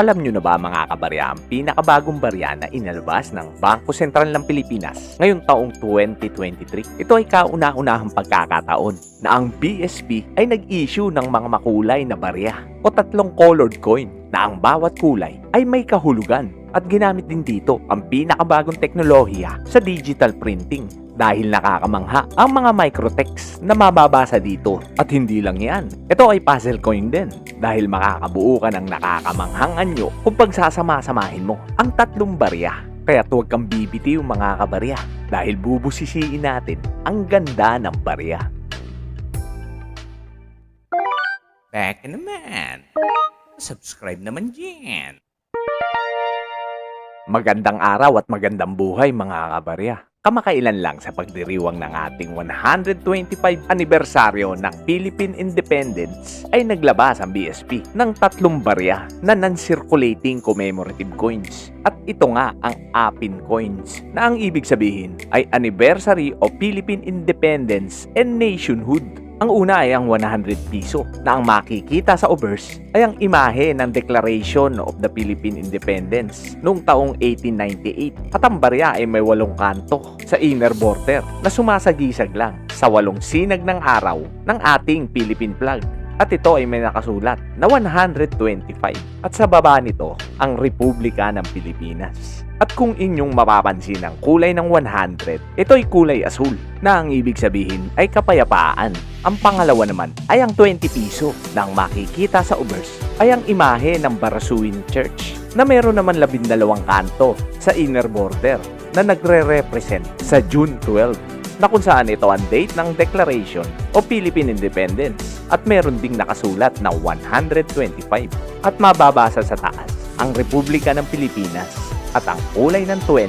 Alam nyo na ba mga kabarya ang pinakabagong barya na inalabas ng Bangko Sentral ng Pilipinas ngayong taong 2023? Ito ay kauna-unahang pagkakataon na ang BSP ay nag-issue ng mga makulay na barya o tatlong colored coin na ang bawat kulay ay may kahulugan at ginamit din dito ang pinakabagong teknolohiya sa digital printing dahil nakakamangha ang mga microtext na mababasa dito. At hindi lang yan, ito ay puzzle coin din dahil makakabuo ka ng nakakamanghang anyo kung pagsasama-samahin mo ang tatlong barya. Kaya huwag kang bibitiw mga kabarya dahil bubusisiin natin ang ganda ng barya. Back naman. Subscribe naman dyan. Magandang araw at magandang buhay mga kabarya. Kamakailan lang sa pagdiriwang ng ating 125 anibersaryo ng Philippine Independence ay naglabas ang BSP ng tatlong barya na non-circulating commemorative coins. At ito nga ang Apin coins na ang ibig sabihin ay Anniversary of Philippine Independence and Nationhood. Ang una ay ang 100 piso na ang makikita sa obverse ay ang imahe ng Declaration of the Philippine Independence noong taong 1898 at ang barya ay may walong kanto sa inner border na sumasagisag lang sa walong sinag ng araw ng ating Philippine flag. At ito ay may nakasulat na 125 at sa baba nito ang Republika ng Pilipinas. At kung inyong mapapansin ang kulay ng 100, ito ay kulay asul na ang ibig sabihin ay kapayapaan. Ang pangalawa naman ay ang 20 piso na ang makikita sa obverse ay ang imahe ng Barasuin Church na meron naman labindalawang kanto sa inner border na nagre-represent sa June 12 na kung saan ito ang date ng Declaration o Philippine Independence at meron ding nakasulat na 125 at mababasa sa taas ang Republika ng Pilipinas at ang kulay ng 20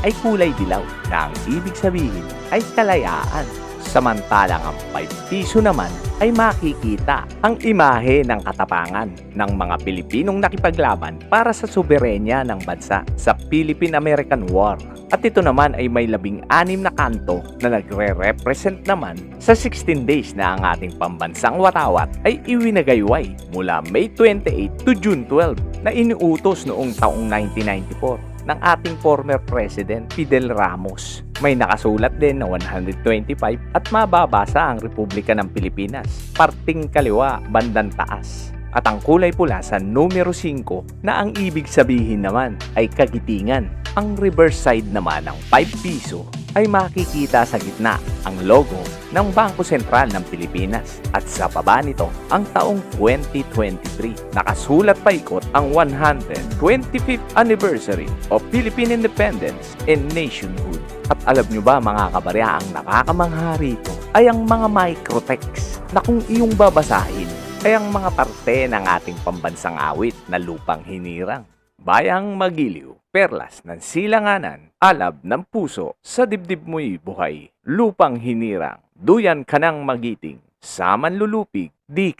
ay kulay dilaw na ang ibig sabihin ay kalayaan. Samantalang ang 5 piso naman ay makikita ang imahe ng katapangan ng mga Pilipinong nakipaglaban para sa soberenya ng bansa sa Philippine-American War. At ito naman ay may labing anim na kanto na nagre-represent naman sa 16 days na ang ating pambansang watawat ay iwinagayway mula May 28 to June 12 na iniutos noong taong 1994 ng ating former President Fidel Ramos. May nakasulat din na 125 at mababasa ang Republika ng Pilipinas, parting kaliwa, bandang taas. At ang kulay pula sa numero 5 na ang ibig sabihin naman ay kagitingan. Ang reverse side naman ng 5 piso ay makikita sa gitna ang logo ng Bangko Sentral ng Pilipinas at sa baba nito ang taong 2023. Nakasulat pa ikot ang 125th anniversary of Philippine Independence and Nationhood. At alam nyo ba mga kabarya ang nakakamangha rito ay ang mga microtext na kung iyong babasahin ay ang mga parte ng ating pambansang awit na lupang hinirang. Bayang magiliw, perlas ng silanganan, alab ng puso, sa dibdib mo'y buhay, lupang hinirang, duyan ka ng magiting, saman lulupig, di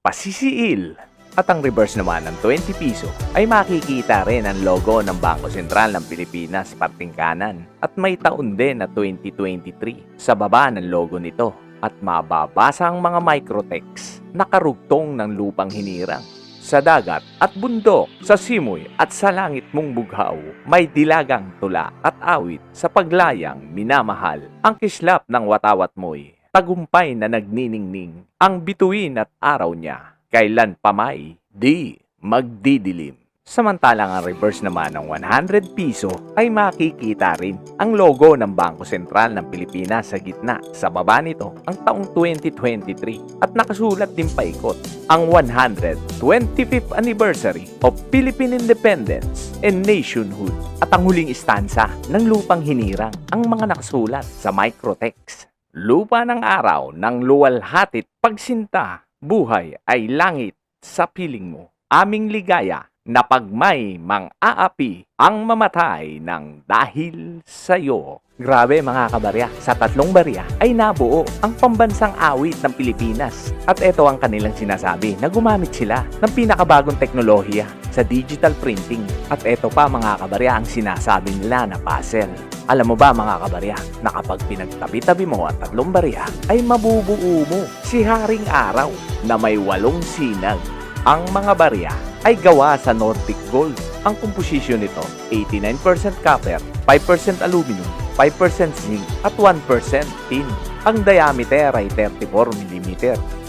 pasisiil. At ang reverse naman ng 20 piso ay makikita rin ang logo ng Bangko Sentral ng Pilipinas parting kanan at may taon din na 2023 sa baba ng logo nito at mababasa ang mga microtext na karugtong ng lupang hinirang sa dagat at bundok, sa simoy at sa langit mong bughaw, may dilagang tula at awit sa paglayang minamahal. Ang kislap ng watawat mo'y tagumpay na nagniningning, ang bituin at araw niya, kailan pamay, di magdidilim. Samantalang ang reverse naman ng 100 piso ay makikita rin ang logo ng Bangko Sentral ng Pilipinas sa gitna. Sa baba nito, ang taong 2023 at nakasulat din paikot ang 125th anniversary of Philippine Independence and Nationhood at ang huling istansa ng lupang hinirang ang mga nakasulat sa microtext. Lupa ng araw ng luwalhatit pagsinta, buhay ay langit sa piling mo. Aming ligaya na pagmay mang-aapi ang mamatay ng dahil sa'yo. Grabe mga kabarya, sa tatlong barya ay nabuo ang pambansang awit ng Pilipinas. At ito ang kanilang sinasabi na gumamit sila ng pinakabagong teknolohiya sa digital printing. At ito pa mga kabarya ang sinasabi nila na puzzle. Alam mo ba mga kabarya na kapag pinagtabi-tabi mo ang tatlong barya ay mabubuo mo si Haring Araw na may walong sinag Ang mga barya ay gawa sa Nordic Gold. Ang komposisyon nito, 89% copper, 5% aluminum, 5% zinc at 1% tin. Ang diameter ay 34 mm.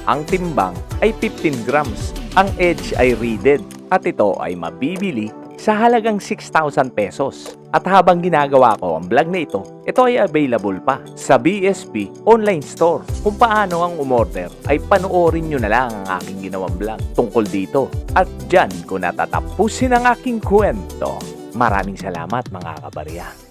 Ang timbang ay 15 grams. Ang edge ay reeded at ito ay mabibili sa halagang 6,000 pesos. At habang ginagawa ko ang vlog na ito, ito ay available pa sa BSP online store. Kung paano ang umorder ay panoorin nyo na lang ang aking ginawang vlog tungkol dito. At dyan ko natatapusin ang aking kwento. Maraming salamat mga kabarya.